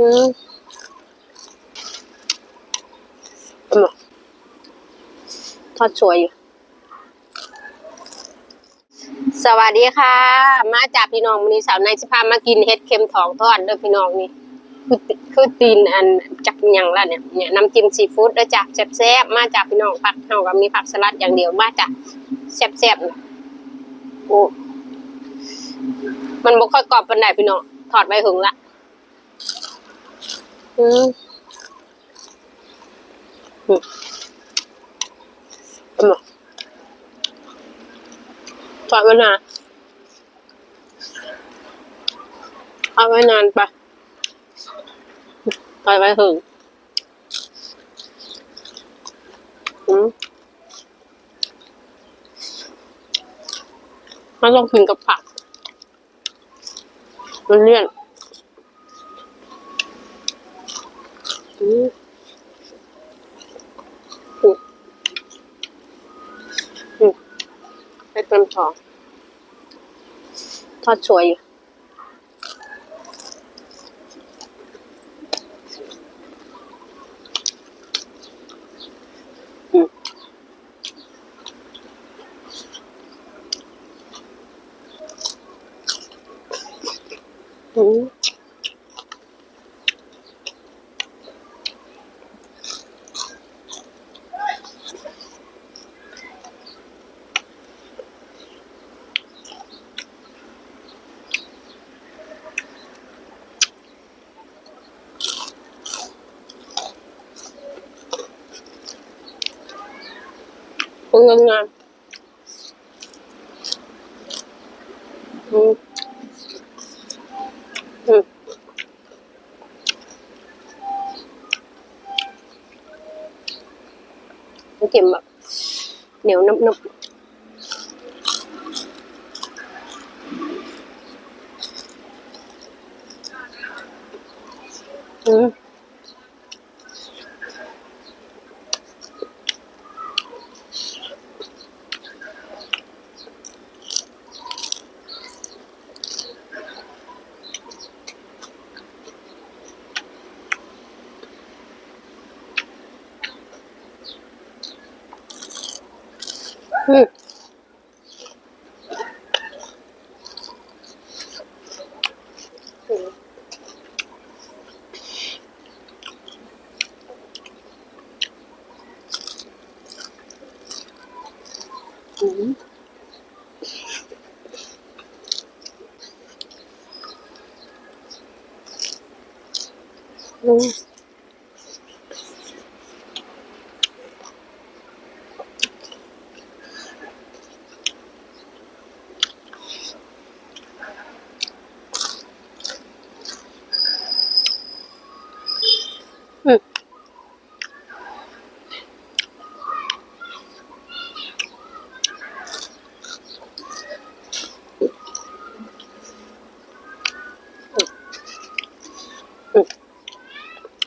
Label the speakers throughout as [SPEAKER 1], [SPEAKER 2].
[SPEAKER 1] อืมทอดสวยอยู่ สวัสดีค่ะ มาจากพี่น้องวันนี้สาวในายสิพามากินเห็ดเค็มทองทอดเด้อพี่น้องนี่คือติคือตีนอันจักยังละเนี่ยเนี่ยน้ำจิ้มซีฟู้ดด้อจ้ะแซ่บๆมาจากพี่น้องผักเฮาก็มีผักสลัดอย่างเดียวมาจากแซ่บๆโอ้มันบ่ค่อยกรอบปานใดพี่น้องทอดไว้หึงละ อืมอืมอืมอดไว้นานทอดไว้นานไปทอดไว้หึงอืมมันต้องกินกับผักมันเลี่ยนืมให้เต็มท้องทอดสวยอยู่อืมอื งานงานอืมอืมมันเก็บแบบเหนียวนึบนึบอืมอืมอื มอืมอื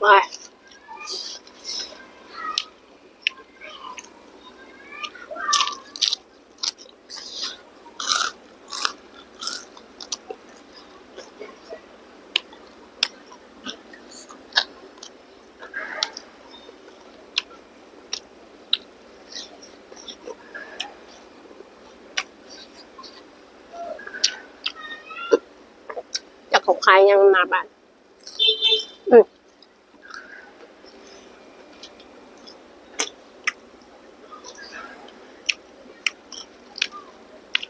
[SPEAKER 1] ว่าของใครยังนาบัน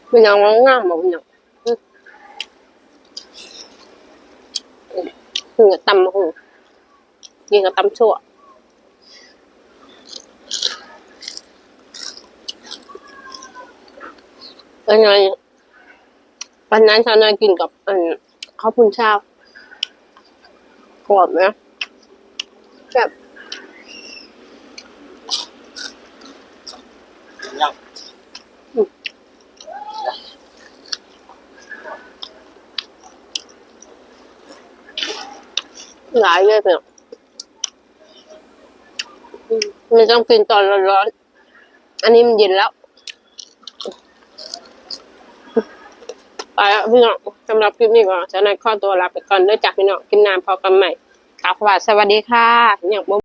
[SPEAKER 1] เป็นยังงงามบอกเป็นยังอืมอืมกับตำมะฮงยิงกับตำชั่วเป็นไงวันนั้นชาวนายกินกับอันข้าวพุนชาวกรอบไหมแบบ หลายเลยเนี่ยมันต้องกินตอนร้อนๆ อันนี้มันเย็นแล้ว ไปแล้วพี่น้องสำหรับคลิปนี้ก็จะนายข้อตัวลาไปก่อนเด้วยจากพี่น้องกินน้ำพอกันใหม่ข่าวข่าสวัสดีค่ะอย่างบ